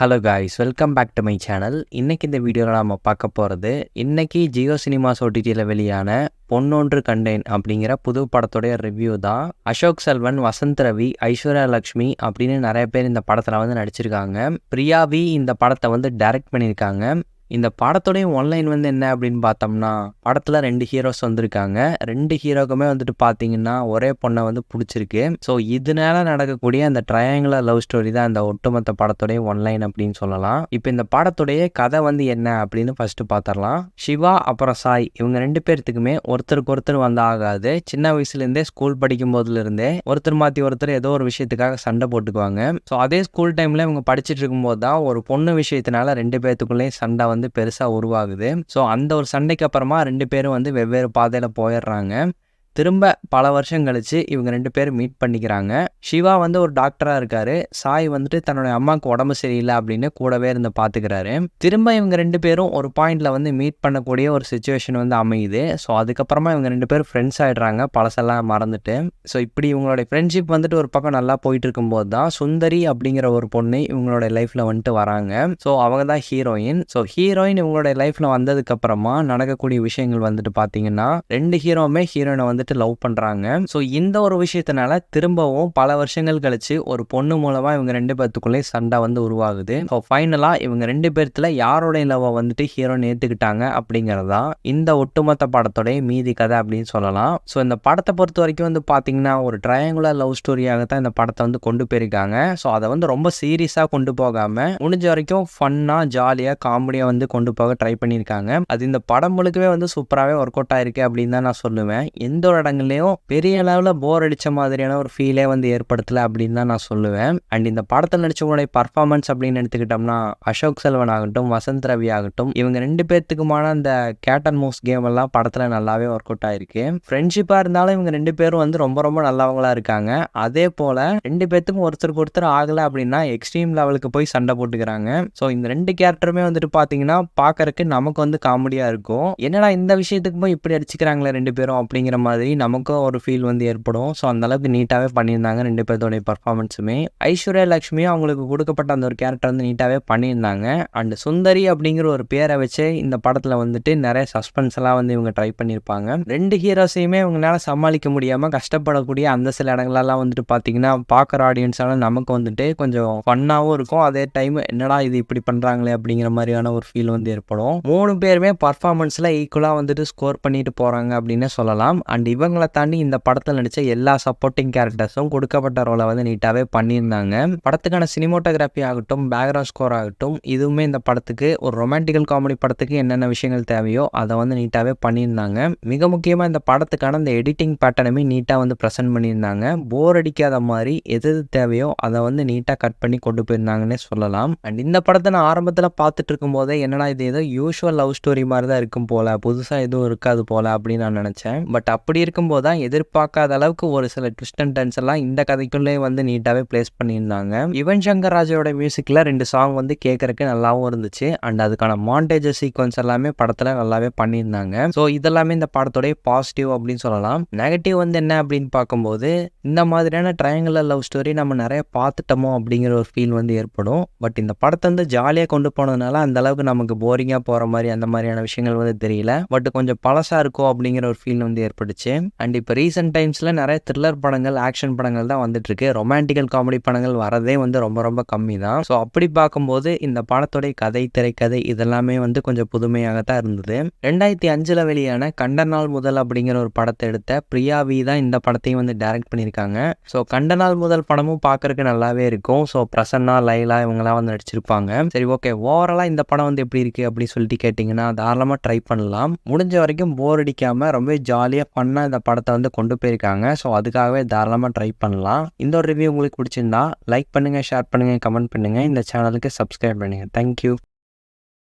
Hello guys welcome back to my channel இன்றைக்கி இந்த வீடியோவில் நம்ம பார்க்க போகிறது இன்றைக்கி ஜியோ சினிமாஸ் ஓடிடியில் வெளியான பொன்னொன்று கண்டேன் அப்படிங்கிற புது படத்துடைய ரிவ்யூ தான். அசோக் செல்வன் வசந்த் ரவி ஐஸ்வர்யா லக்ஷ்மி அப்படின்னு நிறைய பேர் இந்த படத்தில் வந்து நடிச்சிருக்காங்க. பிரியாவி இந்த படத்தை வந்து டைரக்ட் பண்ணியிருக்காங்க. இந்த படத்துடைய ஒன்லைன் வந்து என்ன அப்படின்னு பார்த்தோம்னா படத்தில் ரெண்டு ஹீரோஸ் வந்திருக்காங்க. ரெண்டு ஹீரோக்குமே வந்துட்டு பார்த்தீங்கன்னா ஒரே பொண்ணை வந்து பிடிச்சிருக்கு. ஸோ இதனால நடக்கக்கூடிய அந்த ட்ரையாங்குலர் லவ் ஸ்டோரி தான் இந்த ஒட்டுமொத்த படத்துடைய ஒன்லைன் அப்படின்னு சொல்லலாம். இப்போ இந்த படத்துடைய கதை வந்து என்ன அப்படின்னு ஃபர்ஸ்ட் பார்த்துடலாம் சிவா அப்புறம் சாய் இவங்க ரெண்டு பேர்த்துக்குமே ஒருத்தருக்கு ஒருத்தர் வந்து ஆகாது. சின்ன வயசுலேருந்தே ஸ்கூல் படிக்கும் போதுலேருந்தே ஒருத்தர் மாற்றி ஒருத்தர் ஏதோ ஒரு விஷயத்துக்காக சண்டை போட்டுக்குவாங்க. ஸோ அதே ஸ்கூல் டைமில் இவங்க படிச்சுட்டு இருக்கும்போது தான் ஒரு பொண்ணு விஷயத்தினால ரெண்டு பேர்த்துக்குள்ளேயும் சண்டை வந்து பெருசாக உருவாகுது. ஸோ அந்த ஒரு சண்டைக்கு அப்புறமா ரெண்டு பேரும் வந்து வெவ்வேறு பாதையில் போயிடுறாங்க. திரும்ப பல வருஷம் கழிச்சு இவங்க ரெண்டு பேரும் மீட் பண்ணிக்கிறாங்க. சிவா வந்து ஒரு டாக்டராக இருக்காரு. சாய் வந்துட்டு தன்னுடைய அம்மாவுக்கு உடம்பு சரியில்லை அப்படின்னு கூடவே இருந்து பார்த்துக்கிறாரு திரும்ப இவங்க ரெண்டு பேரும் ஒரு பாயிண்டில் வந்து மீட் பண்ணக்கூடிய ஒரு சுச்சுவேஷன் வந்து அமையுது. ஸோ அதுக்கப்புறமா இவங்க ரெண்டு பேரும் ஃப்ரெண்ட்ஸ் ஆயிடுறாங்க. பழசெல்லாம் மறந்துட்டு. ஸோ இப்படி இவங்களுடைய ஃப்ரெண்ட்ஷிப் வந்துட்டு ஒரு பக்கம் நல்லா போயிட்டு இருக்கும்போது தான் சுந்தரி அப்படிங்கிற ஒரு பொண்ணு இவங்களோட லைஃப்பில் வந்துட்டு வராங்க. ஸோ அவங்க தான் ஹீரோயின் ஸோ ஹீரோயின் இவங்களுடைய லைஃப்பில் வந்ததுக்கப்புறமா நடக்கக்கூடிய விஷயங்கள் வந்துட்டு பார்த்தீங்கன்னா ரெண்டு ஹீரோவுமே ஹீரோயினை வந்துட்டு லவ் பண்ணுறாங்க ஸோ இந்த ஒரு விஷயத்தினால திரும்பவும் பல வருஷங்கள் கழிச்சு ஒரு பொண்ணு மூலமாக இவங்க ரெண்டு பேர்த்துக்குள்ளேயும் சண்டை வந்து உருவாகுது. ஸோ ஃபைனலாக இவங்க ரெண்டு பேர்த்தில் யாரோடைய லவ்வை வந்துட்டு ஹீரோயின் அப்படிங்கிறது தான் இந்த ஒட்டுமொத்த படத்தோடைய மீதி கதை அப்படின்னு சொல்லலாம். ஸோ இந்த படத்தை பொறுத்த வரைக்கும் வந்து பார்த்தீங்கன்னா ஒரு ட்ரையாங்குலர் லவ் ஸ்டோரியாக தான் இந்த படத்தை வந்து கொண்டு போயிருக்காங்க. ஸோ அதை வந்து ரொம்ப சீரியஸாக கொண்டு போகாமல் முடிஞ்ச வரைக்கும் ஃபன்னாக ஜாலியாக காமெடியாக வந்து கொண்டு போக ட்ரை பண்ணியிருக்காங்க. அது இந்த படம் முழுக்கவே வந்து சூப்பராகவே ஒர்க் அவுட் ஆயிருக்கு அப்படின்னு தான் நான் சொல்லுவேன். எந்த ஒரு இடங்கள்லையும் பெரிய அளவில் போர் அடித்த மாதிரியான ஒரு ஃபீலே வந்து ஏற்படுத்தலை அப்படின்னு தான் நான் சொல்லுவேன். அண்ட் இந்த படத்தில் நடிச்சவங்களுடைய பர்ஃபார்மன்ஸ் அப்படின்னு எடுத்துக்கிட்டோம்னா அசோக் செல்வன் ஆகட்டும் வசந்த் ரவி ஆகட்டும் இவங்க ரெண்டு பேர்த்துக்குமான அந்த கேட் அண்ட் மூஸ் கேம் எல்லாம் படத்தில் நல்லாவே ஒர்க் அவுட் ஆயிருக்கு. ஃப்ரெண்ட்ஷிப்பாக இருந்தாலும் இவங்க ரெண்டு பேரும் வந்து ரொம்ப ரொம்ப நல்லவங்களா இருக்காங்க. அதே போல் ரெண்டு பேர்த்துக்கும் ஒருத்தருக்கு ஒருத்தர் ஆகலை அப்படின்னா எக்ஸ்ட்ரீம் லெவலுக்கு போய் சண்டை போட்டுக்கிறாங்க. ஸோ இந்த ரெண்டு கேரக்டருமே வந்துட்டு பார்த்தீங்கன்னா பார்க்கறக்கு நமக்கு வந்து காமெடியாக இருக்கும். என்னடா இந்த விஷயத்துக்கு போய் இப்படி அடிச்சுக்கிறாங்களே ரெண்டு பேரும் அப்படிங்கிற மாதிரி நமக்கும் ஒரு ஃபீல் வந்து ஏற்படும். ஸோ அந்த அளவுக்கு நீட்டாகவே பண்ணியிருந்தாங்க ரெண்டு பேர்த்தோடைய பர்ஃபார்மன்ஸுமே ஐஸ்வர்யா லக்ஷ்மியும் அவங்களுக்கு கொடுக்கப்பட்ட அந்த ஒரு கேரக்டர் வந்து நீட்டாகவே பண்ணியிருந்தாங்க. அண்ட் சுந்தரி அப்படிங்கிற ஒரு பேரை வச்சு இந்த படத்தில் வந்துட்டு நிறைய சஸ்பென்ஸ் எல்லாம் வந்து இவங்க ட்ரை பண்ணியிருப்பாங்க. ரெண்டு ஹீரோஸையுமே இவங்களால சமாளிக்க முடியாமல் கஷ்டப்படக்கூடிய அந்த சில இடங்களெல்லாம் வந்துட்டு பார்த்தீங்கன்னா பார்க்குற ஆடியன்ஸால நமக்கு வந்துட்டு கொஞ்சம் ஃபன்னாகவும் இருக்கும். அதே டைம் என்னடா இது இப்படி பண்ணுறாங்களே அப்படிங்கிற மாதிரியான ஒரு ஃபீல் வந்து ஏற்படும். மூணு பேருமே பர்ஃபார்மன்ஸில் ஈக்குவலாக வந்துட்டு ஸ்கோர் பண்ணிட்டு போகிறாங்க அப்படின்னு சொல்லலாம். அண்ட் இவங்களை தாண்டி இந்த படத்தில் நடித்த எல்லா சப்போர்ட்டிங் கேரக்டர்ஸும் கொடுக்கப்பட்ட ரோலை வந்து நீட்டாகவே பண்ணியிருந்தாங்க. படத்துக்கான சினிமோட்டோகிராஃபி ஆகட்டும் பேக்ரவுண்ட் ஸ்கோர் ஆகட்டும் இதுவுமே இந்த படத்துக்கு ஒரு ரொமான்டிக்கல் காமெடி படத்துக்கு என்னென்ன விஷயங்கள் தேவையோ அதை வந்து நீட்டாகவே பண்ணியிருந்தாங்க. மிக முக்கியமாக இந்த படத்துக்கான இந்த எடிட்டிங் பேட்டர்னுமே நீட்டாக வந்து ப்ரெசென்ட் பண்ணியிருந்தாங்க. போர் அடிக்காத மாதிரி எது எது தேவையோ அதை வந்து நீட்டாக கட் பண்ணி கொண்டு போயிருந்தாங்கன்னே சொல்லலாம். அண்ட் இந்த படத்தை நான் ஆரம்பத்தில் பார்த்துட்டு இருக்கும்போதே என்னடா இது ஏதோ யூஷுவல் லவ் ஸ்டோரி மாதிரி தான் இருக்கும் போல புதுசாக எதுவும் இருக்காது போல அப்படின்னு நான் நினச்சேன். பட் அப்படி இருக்கும்போது தான் எதிர்பார்க்காத அளவுக்கு ஒரு சில ட்விஸ்ட் அண்ட் டர்ன்ஸ் எல்லாம் இந்த கதைக்குள்ளே வந்து நீட்டாகவே பிளேஸ் பண்ணியிருந்தாங்க. யுவன் சங்கர் ராஜாவோட மியூசிக்கில் ரெண்டு சாங் வந்து கேட்கறக்கு நல்லாவும் இருந்துச்சு. அண்ட் அதுக்கான மாண்டேஜ் சீக்வன்ஸ் எல்லாமே படத்தில் நல்லாவே பண்ணியிருந்தாங்க. ஸோ இதெல்லாமே இந்த படத்தோடைய பாசிட்டிவ் அப்படின்னு சொல்லலாம். நெகட்டிவ் வந்து என்ன அப்படின்னு பார்க்கும்போது இந்த மாதிரியான ட்ரையாங்குலர் லவ் ஸ்டோரி நம்ம நிறைய பார்த்துட்டோமோ அப்படிங்கிற ஒரு ஃபீல் வந்து ஏற்படும். பட் இந்த படத்தை வந்து ஜாலியாக கொண்டு போனதுனால அந்த அளவுக்கு நமக்கு போரிங்காக போகிற மாதிரி அந்த மாதிரியான விஷயங்கள் வந்து தெரியல. பட் கொஞ்சம் பழசாக இருக்கும் அப்படிங்கிற ஒரு ஃபீல் வந்து ஏற்பட்டுச்சு. அண்ட் இப்போ ரீசெண்ட் டைம்ஸில் நிறைய த்ரில்லர் படங்கள் ஆக்ஷன் படங்கள் தான் வந்துட்டுருக்கு. ரொமான்டிக்கல் காமெடி படங்கள் வரதே வந்து ரொம்ப ரொம்ப கம்மி தான் ஸோ அப்படி பார்க்கும்போது இந்த படத்துடைய கதை திரைக்கதை இதெல்லாமே வந்து கொஞ்சம் புதுமையாக தான் இருந்தது. ரெண்டாயிரத்தி அஞ்சில் வெளியான கண்டனால் முதல் அப்படிங்கிற ஒரு படத்தை எடுத்த பிரியா வி தான் இந்த படத்தையும் வந்து டைரக்ட் பண்ணியிருக்காங்க. ஸோ கண்ட நாள் முதல் படமும் பார்க்கறதுக்கு நல்லாவே இருக்கும். ஸோ பிரசன்னா லைலா இவங்கெல்லாம் வந்து நடிச்சிருப்பாங்க. சரி ஓகே ஓவராலாக இந்த படம் வந்து எப்படி இருக்கு அப்படின்னு சொல்லிட்டு கேட்டிங்கன்னா தாராளமாக ட்ரை பண்ணலாம். முடிஞ்ச வரைக்கும் போர் அடிக்காமல் ரொம்ப ஜாலியாக தான் இந்த படத்தை வந்து கொண்டு போயிருக்காங்க. ஸோ அதுக்காகவே தாராளமாக ட்ரை பண்ணலாம். இந்த ஒரு ரிவ்யூ உங்களுக்கு பிடிச்சிருந்தா லைக் பண்ணுங்கள் ஷேர் பண்ணுங்கள் கமெண்ட் பண்ணுங்கள் இந்த சேனலுக்கு சப்ஸ்கிரைப் பண்ணுங்கள் தேங்க்யூ